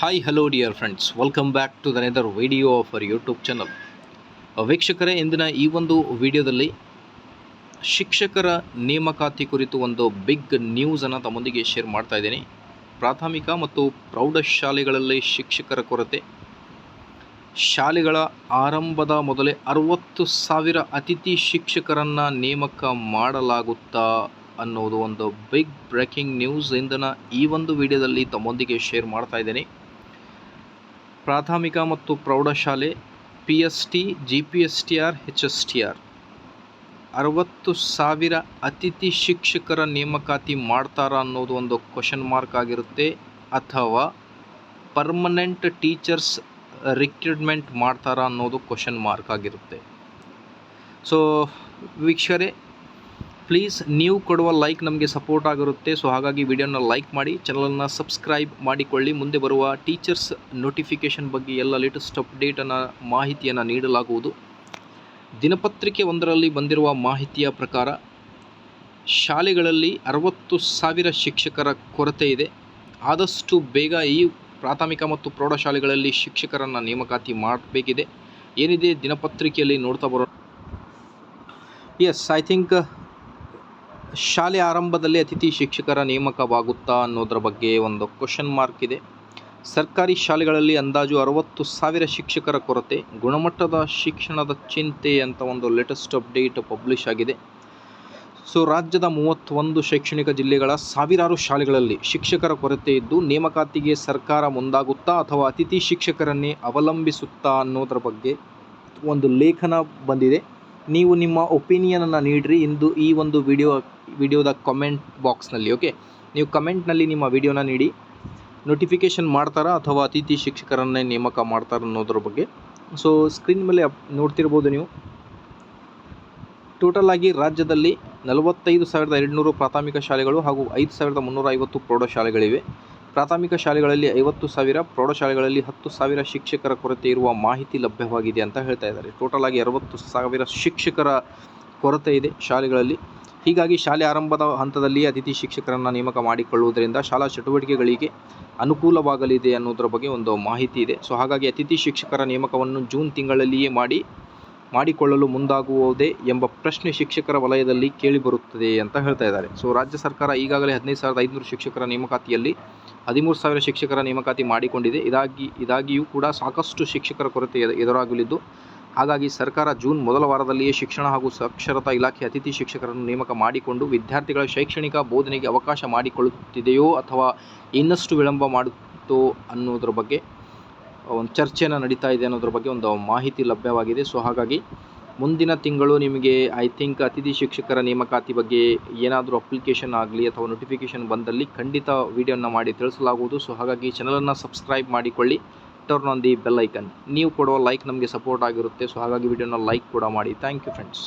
Hi hello dear friends welcome back to another video of our YouTube channel ವೀಕ್ಷಕರೇ, ಇಂದಿನ ಈ ಒಂದು ವಿಡಿಯೋದಲ್ಲಿ ಶಿಕ್ಷಕರ ನೇಮಕಾತಿ ಕುರಿತು ಒಂದು ಬಿಗ್ ನ್ಯೂಸನ್ನು ತಮ್ಮೊಂದಿಗೆ ಶೇರ್ ಮಾಡ್ತಾ ಇದ್ದೀನಿ. ಪ್ರಾಥಮಿಕ ಮತ್ತು ಪ್ರೌಢಶಾಲೆಗಳಲ್ಲಿ ಶಿಕ್ಷಕರ ಕೊರತೆ. ಶಾಲೆಗಳ ಆರಂಭದ ಮೊದಲೇ ಅರವತ್ತು ಸಾವಿರ ಅತಿಥಿ ಶಿಕ್ಷಕರನ್ನು ನೇಮಕ ಮಾಡಲಾಗುತ್ತಾ ಅನ್ನೋದು ಒಂದು ಬಿಗ್ ಬ್ರೇಕಿಂಗ್ ನ್ಯೂಸ್ ಇಂದನ ಈ ಒಂದು ವಿಡಿಯೋದಲ್ಲಿ ತಮ್ಮೊಂದಿಗೆ ಶೇರ್ ಮಾಡ್ತಾ ಇದ್ದೇನೆ. ಪ್ರಾಥಮಿಕ ಮತ್ತು ಪ್ರೌಢಶಾಲೆ P S T G P S T R H S T R ಅರವತ್ತು ಸಾವಿರ ಅತಿಥಿ ಶಿಕ್ಷಕರ ನೇಮಕಾತಿ ಮಾಡ್ತಾರಾ ಅನ್ನೋದು ಒಂದು ಕ್ವಶನ್ ಮಾರ್ಕ್ ಆಗಿರುತ್ತೆ ಅಥವಾ ಪರ್ಮನೆಂಟ್ ಟೀಚರ್ಸ್ ರಿಕ್ರೂಟ್ಮೆಂಟ್ ಮಾಡ್ತಾರಾ ಅನ್ನೋದು ಕ್ವಶನ್ ಮಾರ್ಕ್ ಆಗಿರುತ್ತೆ. ಸೊ ವೀಕ್ಷಕರೇ ಪ್ಲೀಸ್ ನೀವು ಕೊಡುವ ಲೈಕ್ ನಮಗೆ ಸಪೋರ್ಟ್ ಆಗಿರುತ್ತೆ. ಸೊ ಹಾಗಾಗಿ ವಿಡಿಯೋನ ಲೈಕ್ ಮಾಡಿ ಚಾನಲನ್ನು ಸಬ್ಸ್ಕ್ರೈಬ್ ಮಾಡಿಕೊಳ್ಳಿ. ಮುಂದೆ ಬರುವ ಟೀಚರ್ಸ್ ನೋಟಿಫಿಕೇಷನ್ ಬಗ್ಗೆ ಎಲ್ಲ ಲೇಟೆಸ್ಟ್ ಅಪ್ಡೇಟನ್ನು ಮಾಹಿತಿಯನ್ನು ನೀಡಲಾಗುವುದು. ದಿನಪತ್ರಿಕೆ ಒಂದರಲ್ಲಿ ಬಂದಿರುವ ಮಾಹಿತಿಯ ಪ್ರಕಾರ, ಶಾಲೆಗಳಲ್ಲಿ ಅರವತ್ತು ಸಾವಿರ ಶಿಕ್ಷಕರ ಕೊರತೆ ಇದೆ. ಆದಷ್ಟು ಬೇಗ ಈ ಪ್ರಾಥಮಿಕ ಮತ್ತು ಪ್ರೌಢಶಾಲೆಗಳಲ್ಲಿ ಶಿಕ್ಷಕರನ್ನು ನೇಮಕಾತಿ ಮಾಡಬೇಕಿದೆ. ಏನಿದೆ, ದಿನಪತ್ರಿಕೆಯಲ್ಲಿ ನೋಡ್ತಾ ಬರೋ ಎಸ್ ಐ ಥಿಂಕ್ ಶಾಲೆ ಆರಂಭದಲ್ಲಿ ಅತಿಥಿ ಶಿಕ್ಷಕರ ನೇಮಕವಾಗುತ್ತಾ ಅನ್ನೋದರ ಬಗ್ಗೆ ಒಂದು ಕ್ವಶನ್ ಮಾರ್ಕ್ ಇದೆ. ಸರ್ಕಾರಿ ಶಾಲೆಗಳಲ್ಲಿ ಅಂದಾಜು ಅರವತ್ತು ಸಾವಿರ ಶಿಕ್ಷಕರ ಕೊರತೆ, ಗುಣಮಟ್ಟದ ಶಿಕ್ಷಣದ ಚಿಂತೆ ಅಂತ ಒಂದು ಲೇಟೆಸ್ಟ್ ಅಪ್ಡೇಟ್ ಪಬ್ಲಿಷ್ ಆಗಿದೆ. ಸೊ ರಾಜ್ಯದ ಮೂವತ್ತೊಂದು ಶೈಕ್ಷಣಿಕ ಜಿಲ್ಲೆಗಳ ಸಾವಿರಾರು ಶಾಲೆಗಳಲ್ಲಿ ಶಿಕ್ಷಕರ ಕೊರತೆ ಇದ್ದು, ನೇಮಕಾತಿಗೆ ಸರ್ಕಾರ ಮುಂದಾಗುತ್ತಾ ಅಥವಾ ಅತಿಥಿ ಶಿಕ್ಷಕರನ್ನೇ ಅವಲಂಬಿಸುತ್ತಾ ಅನ್ನೋದರ ಬಗ್ಗೆ ಒಂದು ಲೇಖನ ಬಂದಿದೆ. ನೀವು ನಿಮ್ಮ ಒಪಿನಿಯನನ್ನು ನೀಡಿರಿ. ಇಂದು ಈ ಒಂದು ವಿಡಿಯೋ ವಿಡಿಯೋದ ಕಮೆಂಟ್ ಬಾಕ್ಸ್ನಲ್ಲಿ ಓಕೆ ನೀವು ಕಮೆಂಟ್ನಲ್ಲಿ ನಿಮ್ಮ ವಿಡಿಯೋನ ನೀಡಿ. ನೋಟಿಫಿಕೇಷನ್ ಮಾಡ್ತಾರಾ ಅಥವಾ ಅತಿಥಿ ಶಿಕ್ಷಕರನ್ನೇ ನೇಮಕ ಮಾಡ್ತಾರಾ ಅನ್ನೋದ್ರ ಬಗ್ಗೆ? ಸೊ ಸ್ಕ್ರೀನ್ ಮೇಲೆ ಅಪ್, ನೋಡ್ತಿರ್ಬೋದು ನೀವು. ಟೋಟಲ್ ಆಗಿ ರಾಜ್ಯದಲ್ಲಿ ನಲವತ್ತೈದು ಸಾವಿರದ ಎರಡುನೂರು ಪ್ರಾಥಮಿಕ ಶಾಲೆಗಳು ಹಾಗೂ ಐದು ಸಾವಿರದ ಮುನ್ನೂರ ಐವತ್ತು ಪ್ರೌಢಶಾಲೆಗಳಿವೆ. ಪ್ರಾಥಮಿಕ ಶಾಲೆಗಳಲ್ಲಿ ಐವತ್ತು ಸಾವಿರ, ಪ್ರೌಢಶಾಲೆಗಳಲ್ಲಿ ಹತ್ತು ಸಾವಿರ ಶಿಕ್ಷಕರ ಕೊರತೆ ಇರುವ ಮಾಹಿತಿ ಲಭ್ಯವಾಗಿದೆ ಅಂತ ಹೇಳ್ತಾ ಇದ್ದಾರೆ. ಟೋಟಲ್ ಆಗಿ ಅರವತ್ತು ಸಾವಿರ ಶಿಕ್ಷಕರ ಕೊರತೆ ಇದೆ ಶಾಲೆಗಳಲ್ಲಿ. ಹೀಗಾಗಿ ಶಾಲೆ ಆರಂಭದ ಹಂತದಲ್ಲಿ ಅತಿಥಿ ಶಿಕ್ಷಕರನ್ನು ನೇಮಕ ಮಾಡಿಕೊಳ್ಳುವುದರಿಂದ ಶಾಲಾ ಚಟುವಟಿಕೆಗಳಿಗೆ ಅನುಕೂಲವಾಗಲಿದೆ ಅನ್ನೋದರ ಬಗ್ಗೆ ಒಂದು ಮಾಹಿತಿ ಇದೆ. ಸೊ, ಹಾಗಾಗಿ ಅತಿಥಿ ಶಿಕ್ಷಕರ ನೇಮಕವನ್ನು ಜೂನ್ ತಿಂಗಳಲ್ಲಿಯೇ ಮಾಡಿ, ಮಾಡಿಕೊಳ್ಳಲು ಮುಂದಾಗುವುದೇ ಎಂಬ ಪ್ರಶ್ನೆ ಶಿಕ್ಷಕರ ವಲಯದಲ್ಲಿ ಕೇಳಿಬರುತ್ತದೆ ಅಂತ ಹೇಳ್ತಾ ಇದ್ದಾರೆ. ಸೊ, ರಾಜ್ಯ ಸರ್ಕಾರ ಈಗಾಗಲೇ ಹದಿನೈದು ಸಾವಿರದ ಐದುನೂರು ಶಿಕ್ಷಕರ ನೇಮಕಾತಿಯಲ್ಲಿ ಹದಿಮೂರು ಸಾವಿರ ಶಿಕ್ಷಕರ ನೇಮಕಾತಿ ಮಾಡಿಕೊಂಡಿದೆ. ಇದಾಗಿ, ಇದಾಗಿಯೂ ಕೂಡ ಸಾಕಷ್ಟು ಶಿಕ್ಷಕರ ಕೊರತೆ ಎದು- ಎದುರಾಗಲಿದ್ದು ಹಾಗಾಗಿ ಸರ್ಕಾರ ಜೂನ್ ಮೊದಲ ವಾರದಲ್ಲಿಯೇ ಶಿಕ್ಷಣ ಹಾಗೂ ಸಾಕ್ಷರತಾ ಇಲಾಖೆ ಅತಿಥಿ ಶಿಕ್ಷಕರನ್ನು ನೇಮಕ ಮಾಡಿಕೊಂಡು ವಿದ್ಯಾರ್ಥಿಗಳ ಶೈಕ್ಷಣಿಕ ಬೋಧನೆಗೆ ಅವಕಾಶ ಮಾಡಿಕೊಳ್ಳುತ್ತಿದೆಯೋ ಅಥವಾ ಇನ್ನಷ್ಟು ವಿಳಂಬ ಮಾಡುತ್ತೋ ಅನ್ನೋದ್ರ ಬಗ್ಗೆ ಒಂದು ಚರ್ಚೆನ ನಡೀತಾ ಇದೆ ಅನ್ನೋದ್ರ ಬಗ್ಗೆ ಒಂದು ಮಾಹಿತಿ ಲಭ್ಯವಾಗಿದೆ. ಸೊ ಹಾಗಾಗಿ ಮುಂದಿನ ತಿಂಗಳು ನಿಮಗೆ ಐ ಥಿಂಕ್ ಅತಿಥಿ ಶಿಕ್ಷಕರ ನೇಮಕಾತಿ ಬಗ್ಗೆ ಏನಾದರೂ ಅಪ್ಲಿಕೇಶನ್ ಆಗಲಿ ಅಥವಾ ನೋಟಿಫಿಕೇಷನ್ ಬಂದಲ್ಲಿ ಖಂಡಿತ ವಿಡಿಯೋನ ಮಾಡಿ ತಿಳಿಸಲಾಗುವುದು. ಸೊ ಹಾಗಾಗಿ ಚಾನಲನ್ನು ಸಬ್ಸ್ಕ್ರೈಬ್ ಮಾಡಿಕೊಳ್ಳಿ. Turn on the bell icon ನೀವು ಕೊಡುವ ಲೈಕ್ ನಮಗೆ ಸಪೋರ್ಟ್ ಆಗಿರುತ್ತೆ. ಸೊ ಹಾಗಾಗಿ ವಿಡಿಯೋನ ಲೈಕ್ ಕೂಡ ಮಾಡಿ. Thank you friends